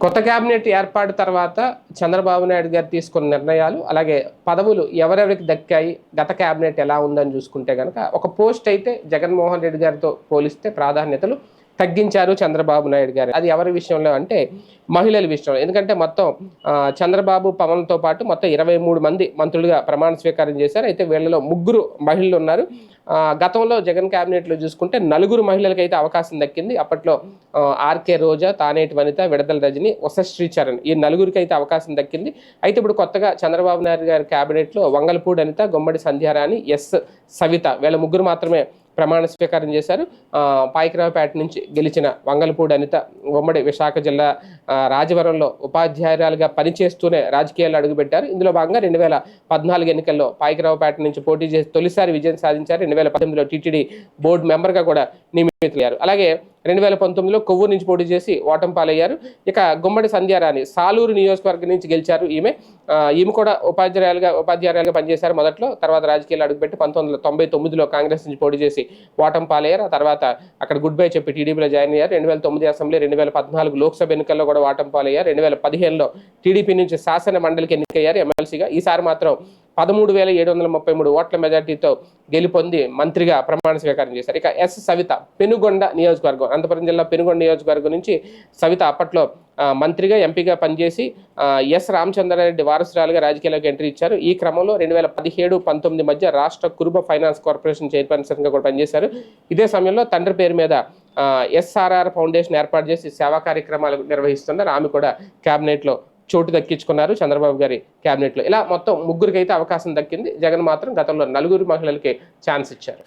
కొత్త కేబినెట్ ఏర్పాటు తర్వాత చంద్రబాబు నాయుడు గారు తీసుకున్న నిర్ణయాలు అలాగే పదవులు ఎవరెవరికి దక్కాయి గత కేబినెట్ ఎలా ఉందని చూసుకుంటే కనుక ఒక పోస్ట్ అయితే జగన్మోహన్ రెడ్డి గారితో పోలిస్తే ప్రాధాన్యతలు తగ్గించారు చంద్రబాబు నాయుడు గారు. అది ఎవరి విషయంలో అంటే మహిళల విషయంలో. ఎందుకంటే మొత్తం చంద్రబాబు పవన్తో పాటు మొత్తం ఇరవై మూడు మంది మంత్రులుగా ప్రమాణ స్వీకారం చేశారు. అయితే వీళ్ళలో ముగ్గురు మహిళలు ఉన్నారు. గతంలో జగన్ క్యాబినెట్లో చూసుకుంటే నలుగురు మహిళలకు అయితే అవకాశం దక్కింది. అప్పట్లో ఆర్కే రోజా తానేటి వనిత విడదల రజని వసశ్రీ శ్రీచరణ్ ఈ నలుగురికి అయితే అవకాశం దక్కింది. అయితే ఇప్పుడు కొత్తగా చంద్రబాబు నాయుడు గారి క్యాబినెట్లో వంగలపూడి అనిత గుమ్మడి సంధ్యారాణి ఎస్ సవిత వీళ్ళ ముగ్గురు మాత్రమే ప్రమాణ స్వీకారం చేశారు. పాయికరావుపేట పాయకరావుపేట నుంచి గెలిచిన వంగలపూడి అనిత ఉమ్మడి విశాఖ జిల్లా రాజవరంలో ఉపాధ్యాయురాలుగా పనిచేస్తూనే రాజకీయాల్లో అడుగుపెట్టారు. ఇందులో భాగంగా రెండు వేల పద్నాలుగు ఎన్నికల్లో పాయకరావుపేట నుంచి పోటీ చేసి తొలిసారి విజయం సాధించారు. రెండు వేల పద్దెనిమిదిలో టీటీడీ బోర్డు మెంబర్గా కూడా అయ్యారు అలాగే రెండు వేల పంతొమ్మిదిలో కొవ్వూరు నుంచి పోటీ చేసి ఓటంపాలయ్యారు ఇక గుమ్మడి సంధ్యారాణి సాలూరు నియోజకవర్గం నుంచి గెలిచారు ఈమె. ఈమె కూడా ఉపాధ్యాయులుగా ఉపాధ్యాయులుగా పనిచేశారు మొదట్లో. తర్వాత రాజకీయాలు అడుగుపెట్టి పంతొమ్మిది వందల తొంభై తొమ్మిదిలో కాంగ్రెస్ నుంచి పోటీ చేసి ఓటంపాలయ్యారు ఆ తర్వాత అక్కడ గుడ్ బై చెప్పి టీడీపీలో జాయిన్ అయ్యారు. రెండు వేల తొమ్మిది అసెంబ్లీ రెండు వేల పద్నాలుగు లోక్సభ ఎన్నికల్లో కూడా ఓటమి పాలయ్యారు. రెండు వేల పదిహేనులో టీడీపీ నుంచి శాసన మండలికి ఎన్నికయ్యారు ఎమ్మెల్సీగా. ఈసారి మాత్రం పదమూడు వేల ఏడు వందల ముప్పై మూడు ఓట్ల మెజార్టీతో గెలుపొంది మంత్రిగా ప్రమాణ స్వీకారం చేశారు. ఇక ఎస్ సవిత పెనుగొండ నియోజకవర్గం అనంతపురం జిల్లా పెనుగొండ నియోజకవర్గం నుంచి సవిత అప్పట్లో మంత్రిగా ఎంపీగా పనిచేసి ఎస్ రామచంద్రారెడ్డి వారసురాలుగా రాజకీయాల్లోకి ఎంట్రీ ఇచ్చారు. ఈ క్రమంలో రెండు వేల పదిహేడు పంతొమ్మిది మధ్య రాష్ట్ర కురుబ ఫైనాన్స్ కార్పొరేషన్ చైర్పర్సన్గా కూడా పనిచేశారు. ఇదే సమయంలో తండ్రి పేరు మీద ఎస్ఆర్ఆర్ ఫౌండేషన్ ఏర్పాటు చేసి సేవా కార్యక్రమాలు నిర్వహిస్తున్నారు. ఆమె కూడా క్యాబినెట్లో చోటు దక్కించుకున్నారు చంద్రబాబు గారి క్యాబినెట్లో. ఇలా మొత్తం ముగ్గురికి అయితే అవకాశం దక్కింది. జగన్ మాత్రం గతంలో నలుగురు మహిళలకి ఛాన్స్ ఇచ్చారు.